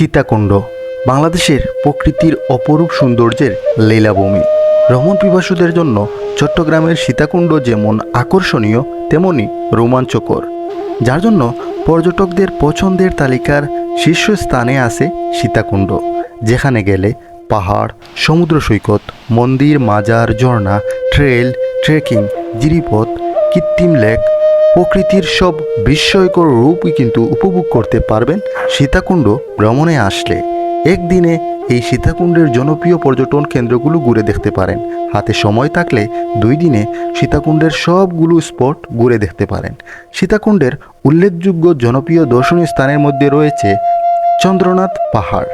সীতাকুণ্ড, বাংলাদেশের প্রকৃতির অপরূপ সৌন্দর্যের লীলাভূমি। ভ্রমণ পিপাসুদের জন্য চট্টগ্রামের সীতাকুণ্ড যেমন আকর্ষণীয়, তেমনি রোমাঞ্চকর। যার জন্য পর্যটকদের পছন্দের তালিকার শীর্ষস্থানে আছে সীতাকুণ্ড, যেখানে গেলে পাহাড়, সমুদ্র সৈকত, মন্দির, মাজার, ঝর্ণা, ট্রেল, ট্রেকিং, জিরিপথ, কৃত্রিম লেক প্রকৃতির সব বিস্ময়কর রূপই কিন্তু উপভোগ করতে পারবেন সীতাকুণ্ড ভ্রমণে আসলে। একদিনে এই সীতাকুণ্ডের জনপ্রিয় পর্যটন কেন্দ্রগুলো ঘুরে দেখতে পারেন। হাতে সময় থাকলে দুই দিনে সীতাকুণ্ডের সবগুলো স্পট ঘুরে দেখতে পারেন। সীতাকুণ্ডের উল্লেখযোগ্য জনপ্রিয় দর্শনীয় স্থানের মধ্যে রয়েছে চন্দ্রনাথ পাহাড়,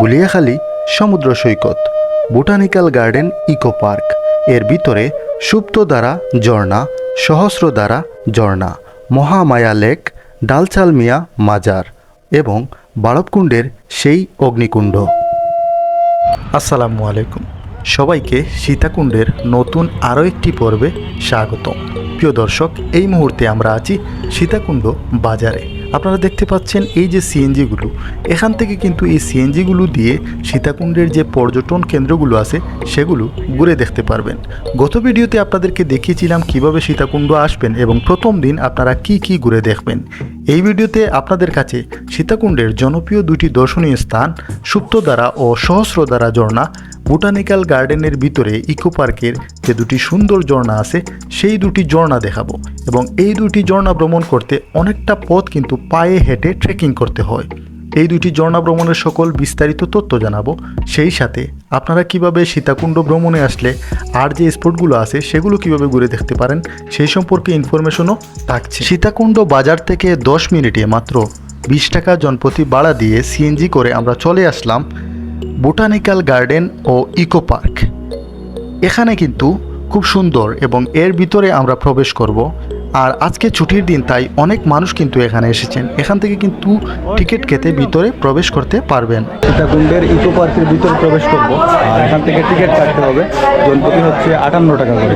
গুলিয়াখালী, সমুদ্র সৈকত, বোটানিক্যাল গার্ডেন, ইকো পার্ক। এর ভিতরে সুপ্ত দ্বারা ঝর্ণা, সহস্র দ্বারা ঝর্ণা, মহামায়া লেক ডালচাল মিয়া মাজার এবং বাড়বকুণ্ডের সেই অগ্নিকুণ্ড। আসসালামু আলাইকুম। সবাইকে সীতাকুণ্ডের নতুন আরও একটি পর্বে স্বাগত প্রিয় দর্শক, এই মুহূর্তে আমরা আছি সীতাকুণ্ড বাজারে। আপনারা দেখতে পাচ্ছেন এই যে সিএনজিগুলো, এখান থেকে কিন্তু এই সিএনজিগুলো দিয়ে সীতাকুণ্ডের যে পর্যটন কেন্দ্রগুলো আছে, সেগুলো ঘুরে দেখতে পারবেন। গত ভিডিওতে আপনাদেরকে দেখিয়েছিলাম কীভাবে সীতাকুণ্ড আসবেন এবং প্রথম দিন আপনারা কি কি ঘুরে দেখবেন। এই ভিডিওতে আপনাদের কাছে সীতাকুণ্ডের জনপ্রিয় দুটি দর্শনীয় স্থান সুপ্তদ্বারা ও সহস্রদ্বারা ঝর্ণা বোটানিক্যাল গার্ডেনের ভিতরে ইকো পার্কের যে দুটি সুন্দর ঝর্ণা আছে, সেই দুটি ঝর্ণা দেখাবো এবং এই দুটি ঝর্ণা ভ্রমণ করতে অনেকটা পথ কিন্তু পায়ে হেঁটে ট্রেকিং করতে হয়। এই দুটি ঝর্ণা ভ্রমণের সকল বিস্তারিত তথ্য জানাব। সেই সাথে আপনারা কীভাবে সীতাকুণ্ড ভ্রমণে আসলে আর যে স্পটগুলো আছে, সেগুলো কীভাবে ঘুরে দেখতে পারেন, সেই সম্পর্কে ইনফরমেশনও থাকছে। সীতাকুণ্ড বাজার থেকে দশ মিনিটে মাত্র বিশ টাকা জনপ্রতি ভাড়া দিয়ে সিএনজি করে আমরা চলে আসলাম বোটানিক্যাল গার্ডেন ও ইকো পার্ক। এখানে কিন্তু খুব সুন্দর এবং এর ভিতরে আমরা প্রবেশ করব। আর আজকে ছুটির দিন তাই অনেক মানুষ কিন্তু এখানে এসেছেন। এখান থেকে কিন্তু টিকিট কেটে ভিতরে প্রবেশ করতে পারবেন। সীতাকুণ্ডের ইকো পার্কের ভিতরে প্রবেশ করব। আর এখান থেকে টিকিট কাটতে হবে। জনপ্রতি হচ্ছে আটান্ন টাকা করে।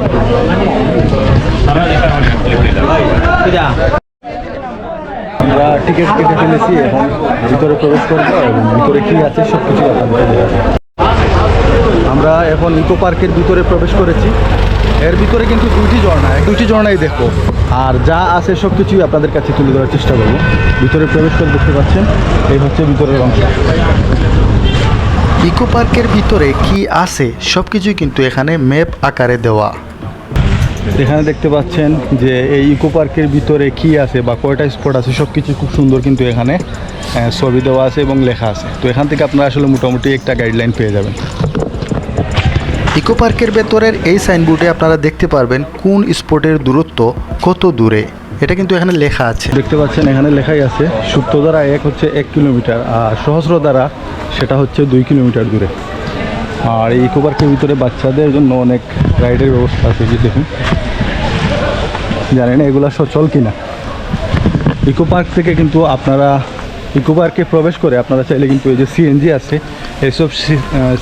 আমরা টিকিট কেটে ফেলেছি এখন ভিতরে প্রবেশ করব এবং ভিতরে কি আছে সব কিছু আমরা এখন ইকো পার্কের ভিতরে প্রবেশ করেছি। এর ভিতরে কিন্তু দুইটি ঝর্ণা দুইটি ঝর্ণাই দেখো আর যা আছে সব কিছুই আপনাদের কাছে তুলে ধরার চেষ্টা করব। ভিতরে প্রবেশ করে দেখতে পাচ্ছেন, এই হচ্ছে ভিতরের অংশ। ইকো পার্কের ভিতরে কি আছে সব কিছুই কিন্তু এখানে ম্যাপ আকারে দেওয়া। এখানে দেখতে পাচ্ছেন যে এই ইকো পার্কের ভিতরে কি আছে বা কয়টা স্পট আছে সব কিছু খুব সুন্দর কিন্তু এখানে ছবি দেওয়া আছে এবং লেখা আছে। তো এখান থেকে আপনারা আসলে মোটামুটি একটা গাইডলাইন পেয়ে যাবেন। ইকো পার্কের ভেতরের এই সাইনবোর্ডে আপনারা দেখতে পারবেন কোন স্পটের দূরত্ব কত দূরে। এটা কিন্তু এখানে লেখা আছে। দেখতে পাচ্ছেন এখানে লেখাই আছে সুপ্ত দ্বারা এক হচ্ছে এক কিলোমিটার আর সহস্র দ্বারা সেটা হচ্ছে দুই কিলোমিটার দূরে। আর এই ইকো পার্কের ভিতরে বাচ্চাদের জন্য অনেক রাইডের ব্যবস্থা আছে যে দেখুন। জানেন এগুলো সচল কিনা? ইকো পার্ক থেকে কিন্তু আপনারা, ইকো পার্কে প্রবেশ করে আপনারা চাইলে কিন্তু এই যে সিএনজি আছে এইসব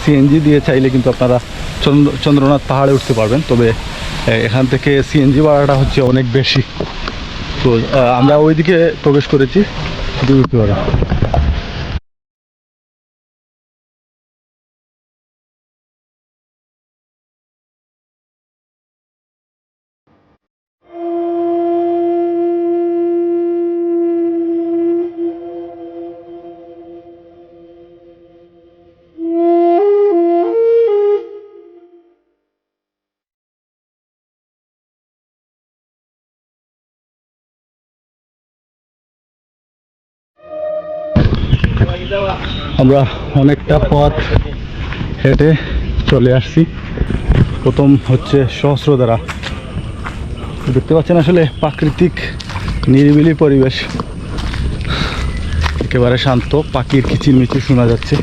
সিএনজি দিয়ে চাইলে কিন্তু আপনারা চন্দ্র, চন্দ্রনাথ পাহাড়ে উঠতে পারবেন। তবে এখান থেকে সিএনজি ভাড়াটা হচ্ছে অনেক বেশি। তো আমরা ওইদিকে প্রবেশ করেছি। উঠতে আমরা অনেকটা পথ হেঁটে চলে আসছি। প্রথম হচ্ছে সহস্র দ্বারা দেখতে পাচ্ছেন আসলে প্রাকৃতিক নিরিবিলি পরিবেশ। একেবারে শান্ত, পাখির কিচিরমিচির শোনা যাচ্ছে।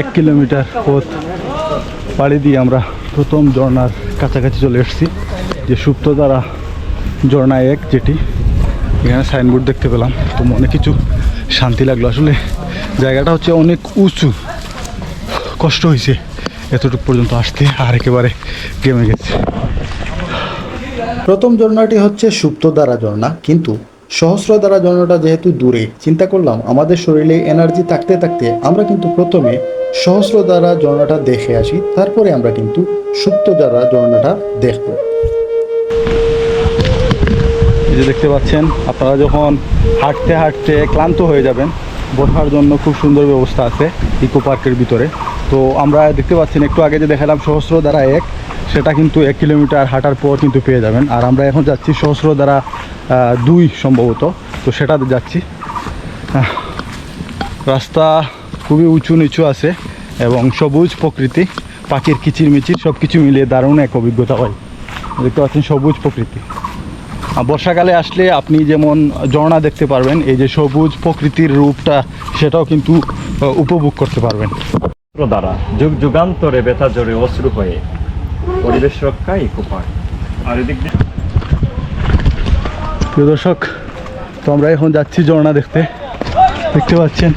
এক কিলোমিটার পথ পাড়ি দিয়ে আমরা প্রথম ঝর্ণার কাছাকাছি চলে এসেছি। যে সুপ্ত দ্বারা ঝর্ণা এক যেটি, এখানে সাইনবোর্ড দেখতে পেলাম। তো মনে কিছু শান্তি লাগল। আসলে জায়গাটা হচ্ছে অনেক উঁচু। কষ্ট হয়েছে এতটুক পর্যন্ত আসতে, আর একেবারে গেমে গেছে। প্রথম ঝর্ণাটি হচ্ছে সুপ্তদারা ঝর্ণা কিন্তু সহস্রধারা ঝর্ণাটা যেহেতু দূরে, চিন্তা করলাম আমাদের শরীরে এনার্জি থাকতে থাকতে আমরা কিন্তু প্রথমে সহস্র দ্বারা ঝর্ণাটা দেখে আসি, তারপরে আমরা কিন্তু সুপ্তধারা ঝর্ণাটা দেখব। এই যে দেখতে পাচ্ছেন, আপনারা যখন হাঁটতে হাঁটতে ক্লান্ত হয়ে যাবেন, বসার জন্য খুব সুন্দর ব্যবস্থা আছে ইকো পার্কের ভিতরে। তো আমরা দেখতে পাচ্ছেন, একটু আগে যে দেখালাম সহস্র দ্বারা এক সেটা কিন্তু এক কিলোমিটার হাঁটার পর কিন্তু পেয়ে যাবেন। আর আমরা এখন যাচ্ছি সহস্র দ্বারা দুই সম্ভবত। তো সেটাতে যাচ্ছি। রাস্তা খুবই উঁচু নিচু আছে এবং সবুজ প্রকৃতি, পাখির কিচির মিচির সব কিছু মিলিয়ে দারুণ এক অভিজ্ঞতা হয় দেখতে পাচ্ছেন সবুজ প্রকৃতি। বর্ষাকালে আসলে আপনি যেমন ঝর্ণা দেখতে পারবেন, এই যে সবুজ প্রকৃতির রূপটা, সেটাও কিন্তু উপভোগ করতে পারবেন। দ্বারা যুগ যুগান্তরে ব্যথা জোরে অশ্রু হয়ে পরিবেশ রক্ষা ইকো পার্ক আর এদিক দর্শক তো আমরা এখন যাচ্ছি ঝর্ণা দেখতে। দেখতে পাচ্ছেন?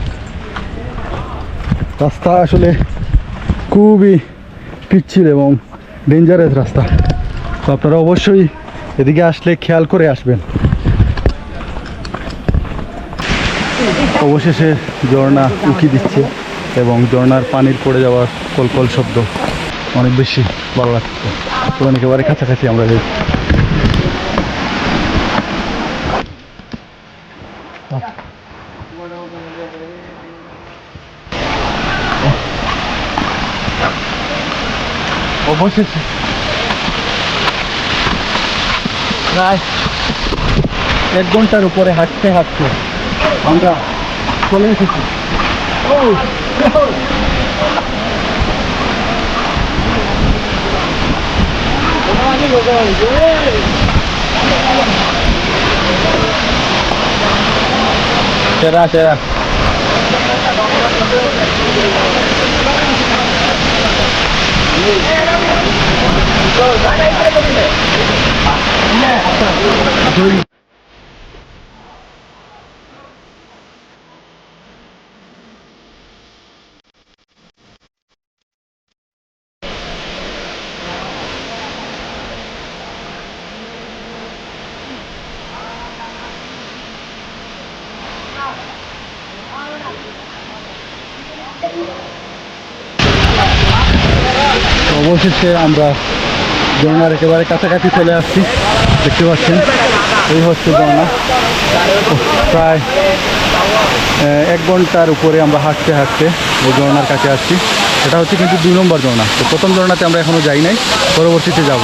রাস্তা আসলে খুবই পিচ্ছিল এবং ডেঞ্জারাস রাস্তা। তো আপনারা অবশ্যই এদিকে আসলে খেয়াল করে আসবেন। অবশেষে ঝর্ণা উকি দিচ্ছে এবং ঝর্ণার পানির পড়ে যাওয়ার কলকল শব্দ। অনেক বেশি ভালো লাগছে। তো একেবারে কাছাকাছি আমরা যাই। প্রায় এক ঘণ্টার উপরে হাঁটতে হাঁটতে আমরা চলে এসেছি। Gumawa niyo, gumawa niyo. Sira, sira. Go, go, go, go, go. অবশেষে আমরা ঝর্ণার একেবারে কাছাকাছি চলে আসছি, দেখতে পাচ্ছেন। এই হচ্ছে ঝর্ণা প্রায় এক ঘণ্টার উপরে আমরা হাঁটতে হাঁটতে এই ঝর্ণার কাছে আসছি। এটা হচ্ছে কিন্তু দুই নম্বর ঝর্ণা তো প্রথম ঝর্ণাতে আমরা এখনও যাই নাই, পরবর্তীতে যাব।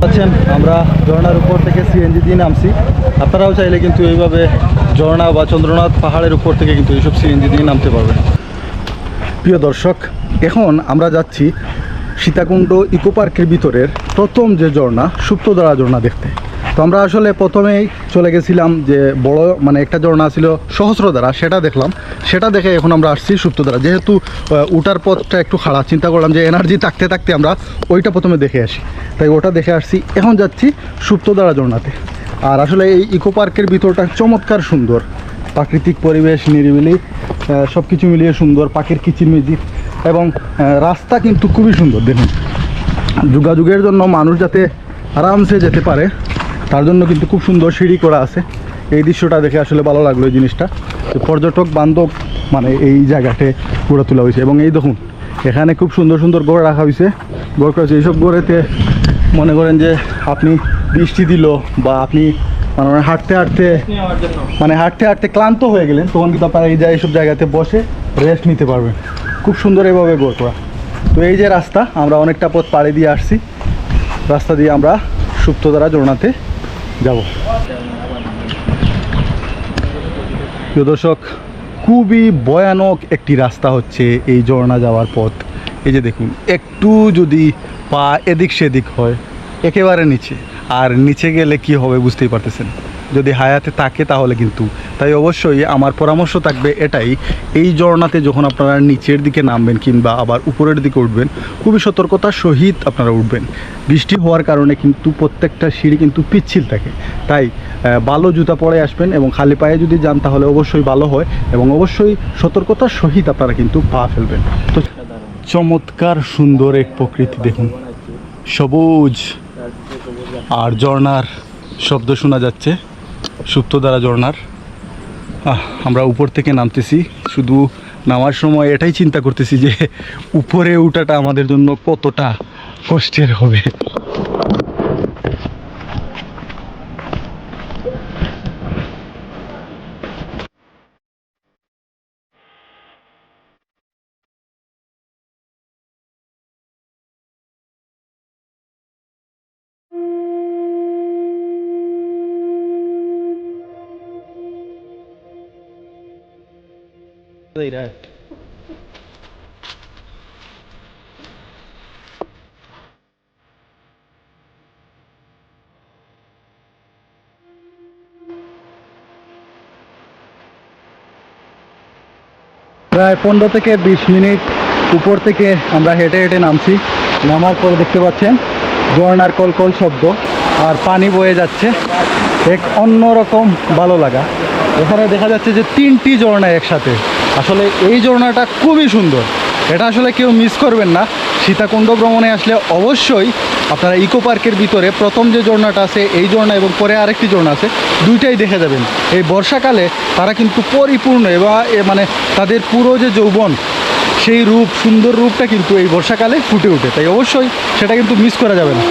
পাচ্ছেন আমরা ঝর্ণার উপর থেকে সিএনজি দিয়ে নামছি। আপনারাও চাইলে কিন্তু এইভাবে ঝর্ণা বা চন্দ্রনাথ পাহাড়ের উপর থেকে কিন্তু এইসব সিএনজি দিয়ে নামতে পারবেন। প্রিয় দর্শক, এখন আমরা যাচ্ছি সীতাকুণ্ড ইকো পার্কের ভিতরের প্রথম যে ঝর্ণা সুপ্তধারা ঝর্ণা দেখতে। তো আমরা আসলে প্রথমেই চলে গেছিলাম যে বড় মানে একটা ঝর্ণা ছিল সহস্রধারা, সেটা দেখলাম। সেটা দেখে এখন আমরা আসছি সুপ্তধারা। যেহেতু উঠার পথটা একটু খারাপ চিন্তা করলাম যে এনার্জি থাকতে থাকতে আমরা ওইটা প্রথমে দেখে আসি। তাই ওটা দেখে আসছি। এখন যাচ্ছি সুপ্তধারা ঝর্ণাতে। আর আসলে এই ইকো পার্কের ভিতরটা চমৎকার সুন্দর। প্রাকৃতিক পরিবেশ, নিরিবিলি সব কিছু মিলিয়ে সুন্দর, পাখির কিচিরমিচির এবং রাস্তা কিন্তু খুবই সুন্দর, দেখুন। যোগাযোগের জন্য মানুষ যাতে আরামসে যেতে পারে তার জন্য কিন্তু খুব সুন্দর সিঁড়ি করা আছে। এই দৃশ্যটা দেখে আসলে ভালো লাগল এই জিনিসটা। তো পর্যটক বান্ধব মানে এই জায়গাতে গড়ে তোলা হয়েছে। এবং এই দেখুন, এখানে খুব সুন্দর সুন্দর গড়ে রাখা হয়েছে। গড় করা হয়েছে। এইসব গড়েতে মনে করেন যে আপনি বৃষ্টি দিল বা আপনি মানে হাঁটতে হাঁটতে মানে হাঁটতে হাঁটতে ক্লান্ত হয়ে গেলেন, তখন কিন্তু আপনারা এই এইসব জায়গাতে বসে রেস্ট নিতে পারবেন। খুব সুন্দর এভাবে গড় করা। তো এই যে রাস্তা, আমরা অনেকটা পথ পাড়ি দিয়ে আসছি। রাস্তা দিয়ে আমরা সুপ্তধারা জোড়নাতে যাব। প্রিয় দর্শক, খুবই ভয়ানক একটি রাস্তা হচ্ছে এই ঝর্ণা যাওয়ার পথ। এই যে দেখুন, একটু যদি পা এদিক সেদিক হয়, একেবারে নিচে। আর নিচে গেলে কি হবে বুঝতেই পারতেছেন? যদি হায়াতে থাকে তাহলে কিন্তু। তাই অবশ্যই আমার পরামর্শ থাকবে এটাই, এই ঝর্ণাতে যখন আপনারা নিচের দিকে নামবেন কিংবা আবার উপরের দিকে উঠবেন, খুবই সতর্কতার সহিত আপনারা উঠবেন। বৃষ্টি হওয়ার কারণে কিন্তু প্রত্যেকটা সিঁড়ি কিন্তু পিচ্ছিল থাকে। তাই ভালো জুতা পরে আসবেন এবং খালি পায়ে যদি যান তাহলে অবশ্যই ভালো হয় এবং অবশ্যই সতর্কতার সহিত আপনারা কিন্তু পা ফেলবেন। তো চমৎকার সুন্দর এক প্রকৃতি দেখুন। সবুজ। আর ঝর্ণার শব্দ শোনা যাচ্ছে। সুপ্তধারা ঝর্ণার আমরা উপর থেকে নামতেছি। শুধু নামার সময় এটাই চিন্তা করতেছি যে উপরে উঠাটা আমাদের জন্য কতটা কষ্টের হবে। প্রায় পনেরো থেকে বিশ মিনিট উপর থেকে আমরা হেঁটে হেঁটে নামছি। নামার পরে দেখতে পাচ্ছেন ঝর্নার কলকল শব্দ আর পানি বয়ে যাচ্ছে। এক অন্যরকম ভালো লাগা। এখানে দেখা যাচ্ছে যে তিনটি ঝর্ণা একসাথে। আসলে এই ঝর্ণাটা খুবই সুন্দর। এটা আসলে কেউ মিস করবেন না। সীতাকুণ্ড ভ্রমণে আসলে অবশ্যই আপনারা ইকো পার্কের ভিতরে প্রথম যে ঝর্ণাটা আছে, এই ঝর্ণা এবং পরে আরেকটি ঝর্ণা আছে, দুইটাই দেখে যাবেন। এই বর্ষাকালে তারা কিন্তু পরিপূর্ণ এবং মানে তাদের পুরো যে যৌবন, সেই রূপ, সুন্দর রূপটা কিন্তু এই বর্ষাকালে ফুটে ওঠে। তাই অবশ্যই সেটা কিন্তু মিস করা যাবে না।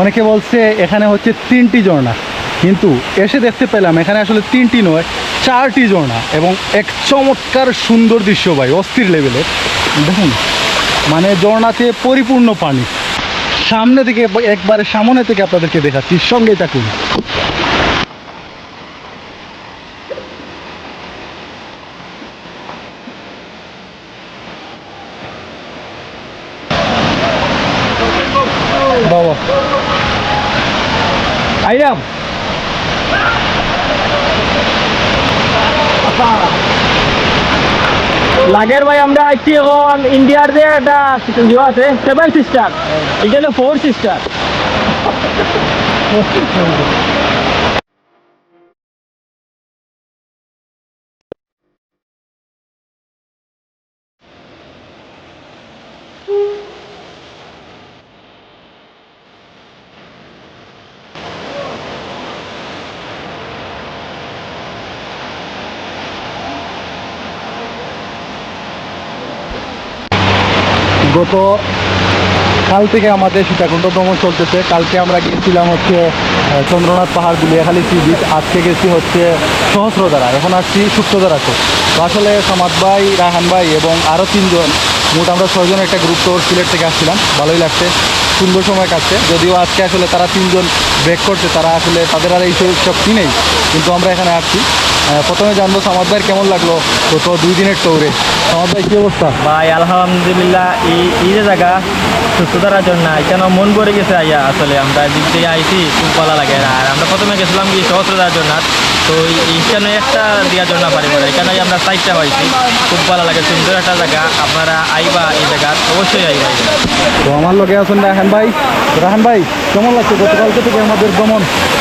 অনেকে বলছে এখানে হচ্ছে তিনটি ঝর্ণা, কিন্তু এসে দেখতে পেলাম এখানে আসলে তিনটি নয়, চারটি ঝর্ণা এবং এক চমৎকার সুন্দর দৃশ্য ভাই, অস্থির লেভেলের দেখুন মানে ঝর্ণাতে পরিপূর্ণ পানি। সামনে থেকে একবারে সামনে থেকে আপনাদেরকে দেখাচ্ছি সঙ্গেই থাকুন। বাবা। আইয়াম লাগের ভাই আমরা আইছি এখন ইন্ডিয়ার যে একটা ইয়ে আছে সেভেন সিস্টার এটা হলো ফোর সিস্টার গত কাল থেকে আমাদের সীতাকুণ্ড ভ্রমণ চলতেছে। কালকে আমরা গিয়েছিলাম হচ্ছে চন্দ্রনাথ পাহাড় গুলিয়াখালী সি বিচ আজকে গেছি হচ্ছে সহস্রধারা। এখন আসছি সুপ্তধারাতে তো আসলে সামাদ ভাই রাহান ভাই এবং আরও তিনজন, মোট আমরা ছয়জন একটা গ্রুপ তোর সিলেট থেকে আসছিলাম। ভালোই লাগছে, সুন্দর সময় কাটছে। যদিও আজকে আসলে তারা তিনজন ব্রেক করছে, তারা আসলে তাদের আর এই শক্তি নেই। কিন্তু আমরা এখানে আসছি। প্রথমে জানব সামাদ ভাইয়ের কেমন লাগল গত দুই দিনের টৌরে ভাই কী অবস্থা। ভাই আলহামদুলিল্লাহ এই এই যে জায়গা সুস্থতার জন্য কেন মন ভরে গেছে আইয়া আসলে আমরা দিক থেকে আইছি খুব ভালো লাগে। আর আমরা প্রথমে গেছিলাম কি সহস্রতার জন্য। তো এইখানে একটা দেওয়ার জন্য পারি বলে এখানে আমরা সাইডটা হয়েছি খুব ভালো লাগে সুন্দর একটা জায়গা। আপনারা আইবা এই জায়গা অবশ্যই আইবা তো আমার লোকে আছেন রাহান ভাই। রাহান ভাই কেমন লাগছে? গতকালকে থেকে আমাদের ভ্রমণ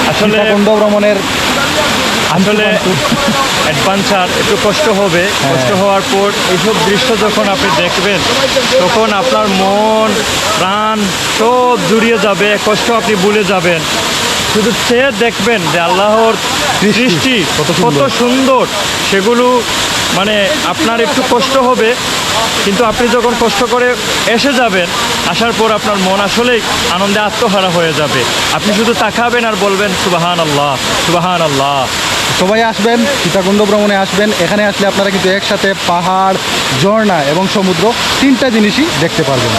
আসলে- ভ্রমণের আসলে অ্যাডভেঞ্চার একটু কষ্ট হবে। কষ্ট হওয়ার পর এইসব দৃশ্য যখন আপনি দেখবেন তখন আপনার মন প্রাণ সব জুড়িয়ে যাবে কষ্ট আপনি ভুলে যাবেন। শুধু সে দেখবেন যে আল্লাহর সৃষ্টি। কত। সুন্দর। সেগুলো মানে আপনার একটু কষ্ট হবে কিন্তু আপনি যখন কষ্ট করে এসে যাবেন আসার পর আপনার মন আসলেই আনন্দে আত্মহারা হয়ে যাবে। আপনি শুধু তাকাবেন আর বলবেন সুবাহান আল্লাহ সুবাহান আল্লাহ সবাই আসবেন, সীতাকুণ্ড ভ্রমণে আসবেন। এখানে আসলে আপনারা কিন্তু একসাথে পাহাড়, ঝর্ণা এবং সমুদ্র তিনটা জিনিসই দেখতে পারবেন।